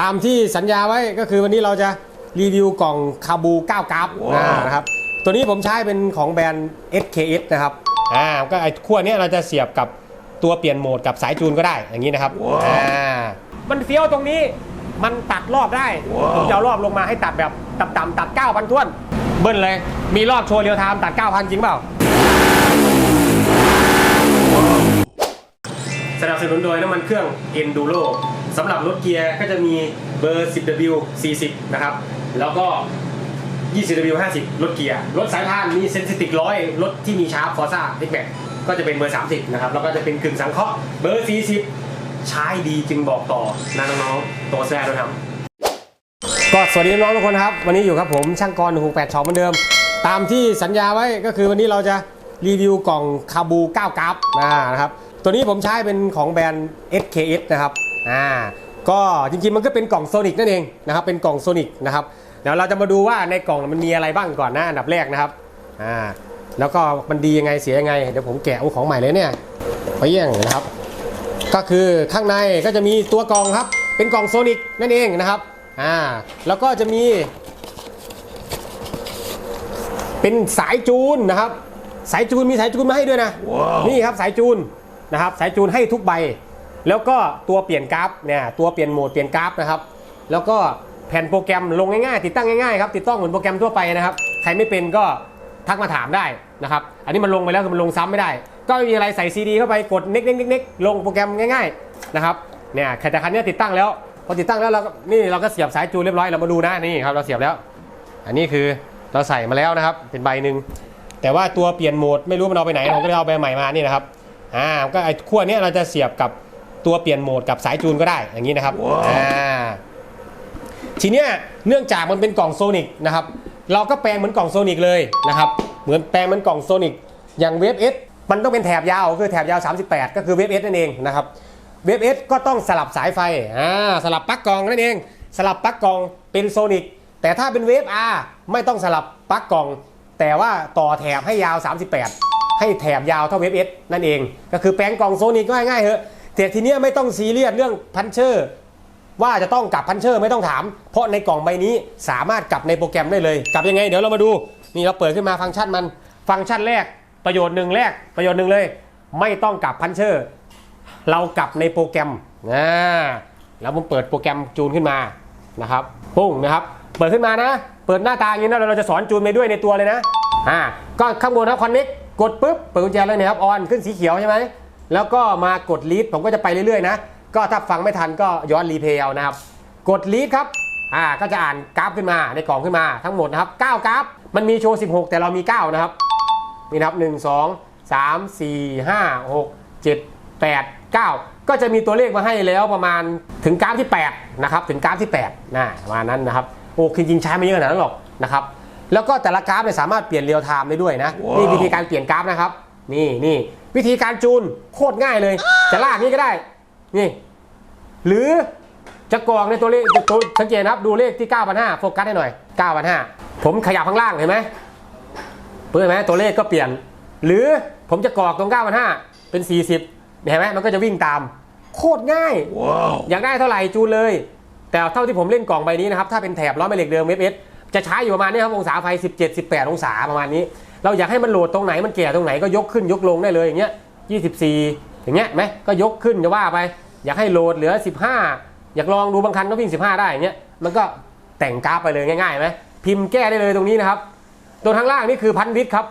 ตามที่สัญญาไว้ก็คือวันนี้เราจะรีวิวกล่องคาบู9กราฟนะครับตัวนี้ผมใช้เป็นของแบรนด์ SKS นะครับอ่าก็ไอ้ขั้วเนี้ยเราจะเสียบกับตัวเปลี่ยนโหมดกับสายจูนก็ได้อย่างนี้นะครับอ่ามันเฟี้ยวตรงนี้มันตัดรอบได้ผมจะเอารอบลงมาให้ตัดแบบต่ำๆตัด 9,000ท้วน เบิ้ลเลย มีรอบโชว์เรียวไทม์ตัด 9,000 จริงเปล่า สนับสนุนโดยน้ำมันเครื่อง Enduro สำหรับรถเกียร์ก็จะมีเบอร์ 10W 40 นะครับ แล้วก็ 20W 50 รถเกียร์ รถสายพานมีเซนซิติกร้อยรถที่มีชาร์ปฟอร์ซ่าเล็กแบกก็จะเป็นเบอร์ 30 นะครับ แล้วก็จะเป็นกึ่งสังเคราะห์เบอร์ 40 ใช้ดีจึงบอกต่อนะน้องๆตัวแซ่ด้วยครับก็สวัสดีน้องๆทุกคนครับ วันนี้อยู่ครับผมช่างกร168ช่องเหมือนเดิม ตามที่สัญญาไว้ก็คือวันนี้เราจะรีวิวกล่องคาบู 9กราฟนะครับตัวนี้ผมใช้เป็นของแบรนด์ SKS นะครับ อ่าก็จริงๆมันก็เป็นกล่องโซนิกนั่นเองนะครับเป็นกล่องโซนิกนะครับเดี๋ยวเราจะมาดูว่าในกล่องมันมีอะไรบ้างก่อนนะอันดับแรกนะครับอ่าแล้วก็มันดียังไงเสียยังไงเดี๋ยวผมแกะเอาของใหม่เลยเนี่ยไปเยี่ยงนะครับ ก็คือข้างในก็จะมีตัวกล่องครับ เป็นกล่องโซนิกนั่นเองนะครับอ่าแล้วก็จะมี เป็นสายจูนนะครับ สายจูนมีสายจูนมาให้ด้วยนะนี่ครับสายจูนนะครับ สายจูนให้ทุกใบ แล้วก็ตัวเปลี่ยนกราฟเนี่ยตัวเปลี่ยนโหมดเปลี่ยนกราฟนะครับ แล้วก็แผ่นโปรแกรมลงง่ายๆ ติดตั้งง่ายๆครับติดตั้งเหมือนโปรแกรมทั่วไปนะครับ ใครไม่เป็นก็ทักมาถามได้นะครับ อันนี้มันลงไปแล้วมันลงซ้ำไม่ได้ ก็ไม่มีอะไรใส่ซีดีเข้าไปกดเน็กเน็กเน็กลงโปรแกรมง่ายๆนะครับเนี่ยแต่คันนี้ติดตั้งแล้ว พอติดตั้งแล้วเรานี่เราก็เสียบสายจูนเรียบร้อยเรามาดูนะนี่ครับเราเสียบแล้ว อันนี้คือเราใส่มาแล้วนะครับ เป็นใบหนึ่งแต่ว่าตัวเปลี่ยนโหมดไม่รู้มันเอาไปไหนผมก็เลยเอาใบใหม่มานี่นะครับอ่าก็ไอ้ขั้วเนี้ยเราจะเสียบกับ ตัวเปลี่ยนโหมดกับสายจูนก็ได้อย่างนี้นะครับอ่าทีเนี้ยเนื่องจากมันเป็นกล่องโซนิกนะครับเราก็แปลงเหมือนกล่องโซนิกเลยนะครับเหมือนแปลงเหมือนกล่องโซนิกอย่างเวฟเอสมันต้องเป็นแถบยาวคือแถบยาว 38 ก็คือเวฟเอสนั่นเองนะครับเวฟเอสก็ต้องสลับสายไฟอ่าสลับปลั๊กกรองนั่นเอง สลับปลั๊กกรองเป็นโซนิกแต่ถ้าเป็นเวฟ R ไม่ต้องสลับปลั๊กกรอง แต่ว่าต่อแถบให้ยาว 38 ให้แถบยาวเท่าเวฟเอสนั่นเอง ก็คือแปลงกล่องโซนิกง่ายๆเหอะ แต่ทีเนี้ยไม่ต้องซีเรียสเรื่องพันเชอร์ว่าจะต้องกลับพันเชอร์ไม่ต้องถาม เพราะในกล่องใบนี้สามารถกลับในโปรแกรมได้เลย กลับยังไง เดี๋ยวเรามาดูนี่เราเปิดขึ้นมาฟังก์ชันมัน ฟังก์ชันแรกประโยชน์หนึ่งแรกประโยชน์หนึ่งเลย ไม่ต้องกลับพันเชอร์เรากลับในโปรแกรมนะแล้วผมเปิดโปรแกรมจูนขึ้นมานะครับปุ้งนะครับ เปิดขึ้นมานะ เปิดหน้าตาอย่างนี้นะเราจะสอนจูนไปด้วยในตัวเลยนะอ่าก็ข้างบนครับคอนเน็กกดปุ๊บเปิดกุญแจเลยนะครับออนขึ้นสีเขียวใช่ไหม แล้วก็มากดลีดผมก็จะไปเรื่อยๆนะ ก็ถ้าฟังไม่ทันก็ย้อนรีเพลย์เอานะครับ กดลีดครับอ่าก็จะอ่านกราฟขึ้นมาในกล่องขึ้นมาทั้งหมดนะครับ 9 กราฟ มันมีโชว์ 16 แต่เรามี 9 นะครับ นี่นะครับหนึ่งสองสามสี่ห้าหกเจ็ดแปดเก้าก็จะมีตัวเลขมาให้แล้วประมาณถึงกราฟที่ 8 นะครับ ถึงกราฟที่8นะประมาณนั้นนะครับ โอ้คือจริงๆใช้ไม่เยอะขนาดนั้นหรอกนะครับ แล้วก็แต่ละกราฟเนี่ยสามารถเปลี่ยนเรียลไทม์ได้ด้วยนะ นี่วิธีการเปลี่ยนกราฟนะครับ นี่นี่วิธีการจูนโคตรง่ายเลย จะลากนี้ก็ได้ นี่ หรือจะกรองในตัวเลขตัวสังเกตนะครับดูเลขที่ 9,500โฟกัสให้หน่อย 9,500 ผมขยับข้างล่างเห็นไหมเพื่อไหมตัวเลขก็เปลี่ยน หรือผมจะกรอกตรง 9,500 เป็น 40เห็นไหมมันก็จะวิ่งตาม โคตรง่ายอยากได้เท่าไหร่จูนเลย แต่เท่าที่ผมเล่นกล่องใบนี้นะครับ ถ้าเป็นแถบล้อแม่เหล็กเดิมเวฟเอสจะใช้อยู่ประมาณนี้ครับองศาไฟ 17 18 องศาประมาณนี้ เราอยากให้มันโหลดตรงไหนมันแก่ตรงไหนก็ยกขึ้นยกลงได้เลยอย่างเงี้ย24 อย่างเงี้ยไหมก็ยกขึ้นจะว่าไป อยากให้โหลดเหลือ 15 อยากลองดูบางคันก็วิ่ง 15 ได้อย่างเงี้ยมันก็แต่งกราฟไปเลยง่ายๆไหมพิมพ์แก้ได้เลยตรงนี้นะครับ ตัวข้างล่างนี่คือพันวิทครับ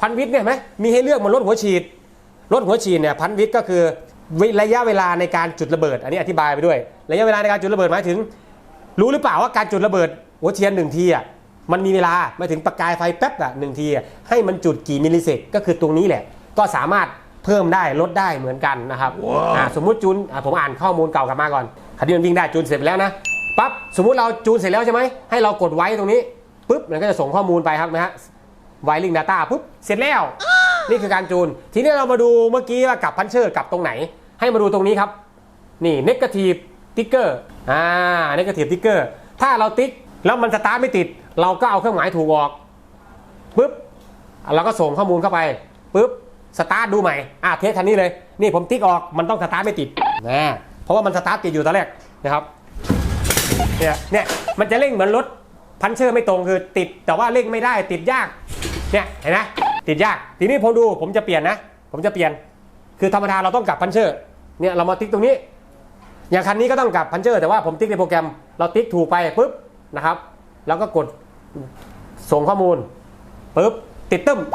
พันวิทเนี่ยไหมมีให้เลือกมันรถหัวฉีดรถหัวฉีดเนี่ยพันวิทก็คือระยะเวลาในการจุดระเบิด อันนี้อธิบายไปด้วย ระยะเวลาในการจุดระเบิดหมายถึง รู้หรือเปล่าว่าการจุดระเบิดหัวเทียนหนึ่งทีอะ มันมีเวลาหมายถึงประกายไฟแป๊บอะหนึ่งทีอะให้มันจุดกี่มิลลิเซกก็คือตรงนี้แหละ ก็สามารถเพิ่มได้ลดได้เหมือนกันนะครับอ่าสมมุติจูนอะผมอ่านข้อมูลเก่ากลับมาก่อนคันนี้มันวิ่งได้จูนเสร็จไปแล้วนะปั๊บสมมุติเราจูนเสร็จแล้วใช่ไหมให้เรากดไว้ตรงนี้ปุ๊บมันก็จะส่งข้อมูลไปครับนะฮะไวลิง Data ปุ๊บเสร็จแล้ว นี่คือการจูน ทีนี้เรามาดูเมื่อกี้ว่ากับพันเชอร์กับตรงไหน ให้มาดูตรงนี้ครับ นี่ Negative Ticker อ่า Negative Ticker ถ้าเราติ๊กแล้วมันสตาร์ทไม่ติด เราก็เอาเครื่องหมายถูกออกปุ๊บเราก็ส่งข้อมูลเข้าไปปุ๊บสตาร์ทดูใหม่อ่าเทสคันนี้เลยนี่ผมติ๊กออกมันต้องสตาร์ทไม่ติดนะเพราะว่ามันสตาร์ทติดอยู่ตอนแรกนะครับเนี่ยเนี่ยมันจะเร่งเหมือนรถพันเชอร์ไม่ตรงคือติดแต่ว่าเร่งไม่ได้ติดยากเนี่ยเห็นไหมติดยากทีนี้ผมดูผมจะเปลี่ยนนะ ผมจะเปลี่ยน คือธรรมดาเราต้องกลับพันเชอร์เนี่ยเรามาติ๊กตรงนี้ อย่างคันนี้ก็ต้องกลับพันเชอร์แต่ว่าผมติ๊กในโปรแกรมเราติ๊กถูกไปปุ๊บนะครับ แล้วก็กดส่งข้อมูลปุ๊บติดตึ้มอ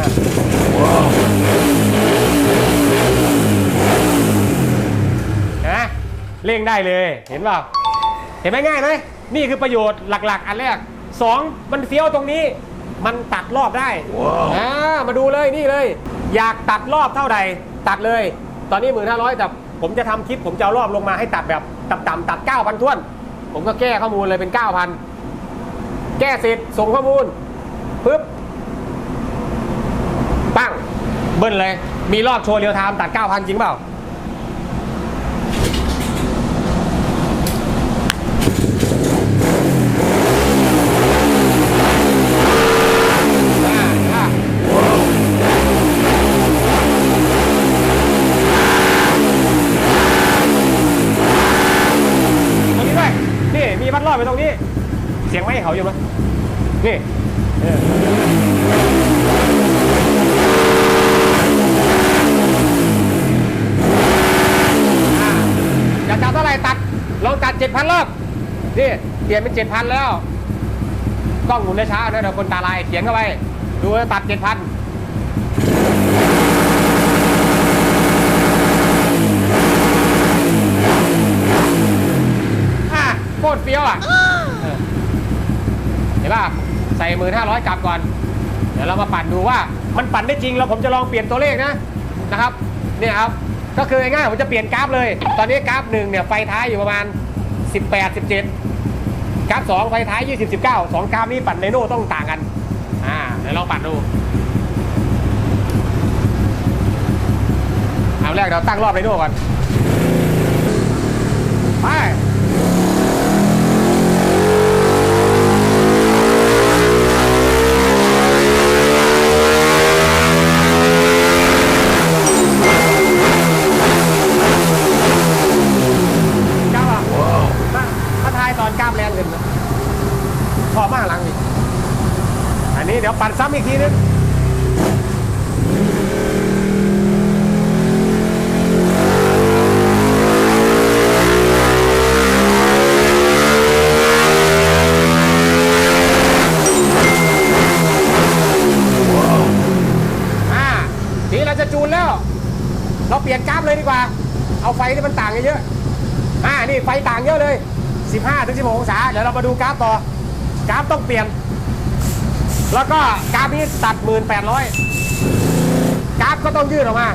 ะเห็นไหมเร่งได้เลยเห็นเปล่าเห็นไหมง่ายไหมนี่คือประโยชน์หลัก ๆ อันแรกสองมันเฟี้ยวตรงนี้ มันตัดรอบได้อ่ามาดูเลยนี่เลย อยากตัดรอบเท่าใด ตัดเลย ตอนนี้หมื่นห้าร้อยแต่ผมจะทำคลิปผมจะเอารอบลงมาให้ตัดแบบต่ำๆตัดเก้าพันท้วน ผมก็แก้ข้อมูลเลยเป็นเก้าพันแก้เสร็จส่งข้อมูลปึ๊บปั้งเบิ้ลเลย มีรอบโชว์เรียวไทม์ตัดเก้าพันจริงเปล่าอ่าอ่าตรงนี้ด้วย นี่มีวัดไปตรงนี้ เสียงไม่เขาอยู่ไหมนี่เอยากจับเท่าไหร่ตัด ลองตัดเจ็ดพันรอบ นี่ เปลี่ยนเป็นเจ็ดพันแล้ว กล้องหมุนด้ช้าๆนะเดี๋ยวคนตาลายเขียนเข้าไป ดูตัดเจ็ดพัน คตรเฟี้ยวอะเออเห็นป่ะใส่หมื่นห้าร้อยกลับก่อน เดี๋ยวเรามาปั่นดูว่ามันปั่นได้จริงแล้วผมจะลองเปลี่ยนตัวเลขนะนะครับเนี่ยครับก็คือง่ายๆผมจะเปลี่ยนกราฟเลย ตอนนี้กราฟหนึ่งเนี่ยไฟท้ายอยู่ประมาณ 18 17 กราฟ2ไฟท้าย 20 19 2กราฟนี้ปั่นไดโน่ต้องต่างกันอ่าเดี๋ยวลองปั่นดูเอาแรกเราตั้งรอบไดโน่ก่อนไป กล้ามอะมามาทายตอนกล้ามแรงขึ้นนะพอมากหลังนี่อันนี้เดี๋ยวปั่นซ้ำอี กทีนึงอ่าทีเราจะจูนแล้ว เราเปลี่ยนกราฟเลยดีกว่า เอาไฟที่มันต่างกันเยอะอ่านี่ไฟต่างเยอะเลย 15ถึง16 องศา เดี๋ยวเรามาดูกราฟต่อกราฟต้องเปลี่ยน แล้วก็กราฟนี้ตัด 1,800 กราฟก็ต้องยืดออกมา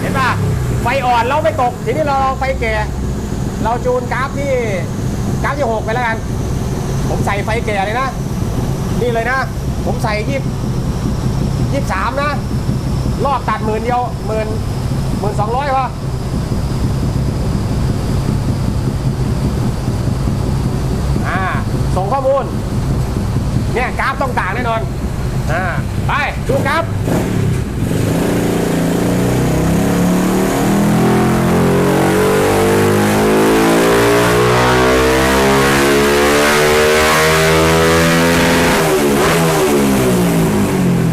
เห็นป่ะไฟอ่อนเราไม่ตก ทีนี้เราลองไฟแก่ เราจูนกราฟที่กราฟที่หกไปแล้วกัน ผมใส่ไฟแก่เลยนะ นี่เลยนะ ผมใส่ยี่ยี่สามนะ รอบตัดหมื่นเดียวหมื่นหมื่นสองร้อยวะอ่า ส่งข้อมูล เนี่ยกราฟต้องต่างแน่นอน อ่า ไป ดูกราฟ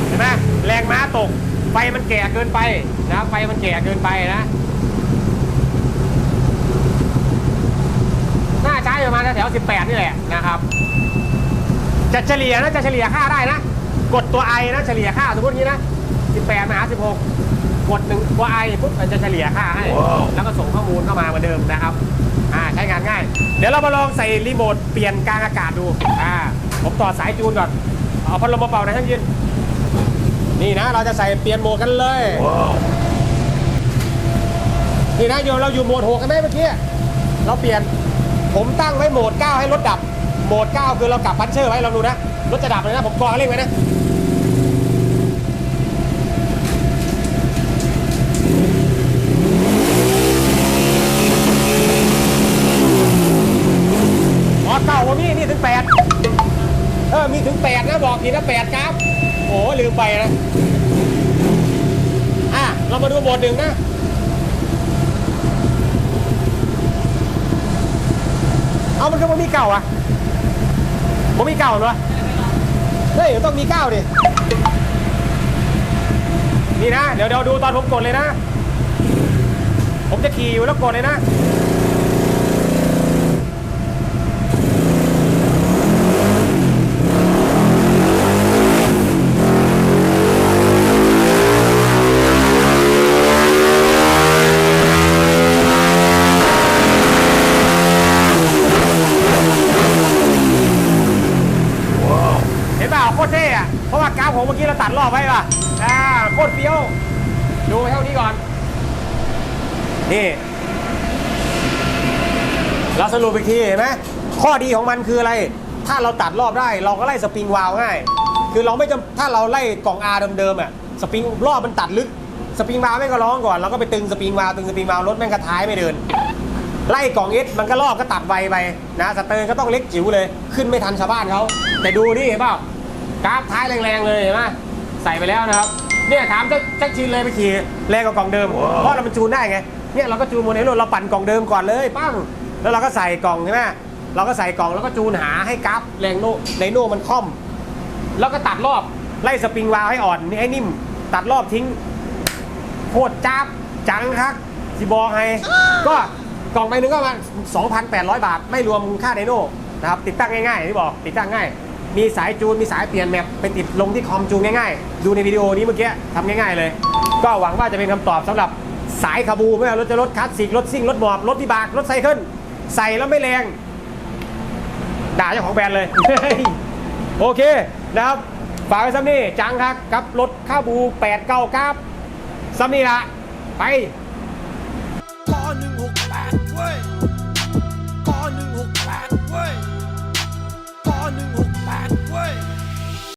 เห็นไหมแรงม้าตก ไฟมันแก่เกินไปนะไฟมันแก่เกินไปนะ น่าใช้ประมาณแถวๆ18 นี่แหละนะครับ จะเฉลี่ยนะจะเฉลี่ยค่าได้นะ กดตัวไอนะเฉลี่ยค่าสมมตินี้นะ 18มาหา16 กดหนึ่งตัวไอปุ๊บมันจะเฉลี่ยค่าให้ แล้วก็ส่งข้อมูลเข้ามาเหมือนเดิมนะครับอ่าใช้งานง่าย เดี๋ยวเรามาลองใส่รีโมทเปลี่ยนกลางอากาศดูอ่าผมต่อสายจูนก่อน เอาพัดลมมาเป่าในทั้งยืนนี่นะเราจะใส่เปลี่ยนโหมดกันเลย นี่นะโยเราอยู่โหมดหกกันไหมเมื่อกี้ เราเปลี่ยน ผมตั้งไว้โหมด 9 ให้รถดับ โหมด 9 คือเรากลับพันเชอร์ไว้เราดูนะ รถจะดับเลยนะ ผมกรองเร่งไว้นะ อ๋อเก่าวะพี่ นี่ถึง 8 เออ มีถึง 8 นะ บอกทีนะ 8 ครับ โอ้ลืมไปนะ อะ เรามาดูโหมดหนึ่งนะ เอามันก็บ่มีเก่าอะบ่มีเก่าเนาะเฮ้ยต้องมีเก้าดินี่นะ เดี๋ยวเดี๋ยวดูตอนผมกดเลยนะ ผมจะขี่อยู่แล้วกดเลยนะ เห็นเปล่า โคตรเท่อะเพราะว่ากราฟผมเมื่อกี้เราตัดรอบไว้ป่ะอ่าโคตรเฟี้ยว ดูเท่านี้ก่อน นี่ เราสรุปอีกทีเห็นไหมข้อดีของมันคืออะไร ถ้าเราตัดรอบได้ เราก็ไล่สปริงวาล์วง่าย คือเราไม่จำถ้าเราไล่กล่อง R เดิมๆอะสปริงรอบมันตัดลึก สปริงวาล์วแม่งก็ร้องก่อนเราก็ไปตึงสปริงวาล์วตึงสปริงวาล์วรถแม่งกระท้ายไม่เดินไล่กล่องเอสมันก็รอบก็ตัดไวไปนะสเตอร์ก็ต้องเล็กจิ๋วเลย ขึ้นไม่ทันชาวบ้านเขาแต่ดูนี่เห็นเปล่า กราฟท้ายแรงๆเลยเห็นไหมใส่ไปแล้วนะครับเนี่ยถามเจ้าเจ้าชินเลยไปขี่แรงกว่ากล่องเดิมเพราะเรามันจูนได้ไงเนี่ยเราก็จูนโมเดลเราปั่นกล่องเดิมก่อนเลยปั้งแล้วเราก็ใส่กล่องใช่ไหมเราก็ใส่กล่องแล้วก็จูนหาให้กราฟแรงโนไดโนมันค่อม แล้วก็ตัดรอบไล่สปริงวาล์วให้อ่อนนี่ให้นิ่ม ตัดรอบทิ้งโคตรจับจังครับสิบอกให้ก็กล่องใบหนึงก็ประมาณ2,800 บาท ไม่รวมค่าไดโน่นะครับติดตั้งง่ายๆอย่างที่บอกติดตั้งง่าย มีสายจูนมีสายเปลี่ยนแมปไปติดลงที่คอมจูนง่ายๆ ดูในวิดีโอนี้เมื่อกี้ทำง่ายๆเลย ก็หวังว่าจะเป็นคำตอบสำหรับสายคาบูไม่ว่ารถจะรถคลาสสิกรถซิ่งรถหมอบรถวิบากรถไซเคิลใส่แล้วไม่แรง ด่าเจ้าของแบรนด์เลย โอเคนะครับฝากไว้ซ้ำนี่จังครับกับรถข้าบู899ครับซ้ำนี่ละไป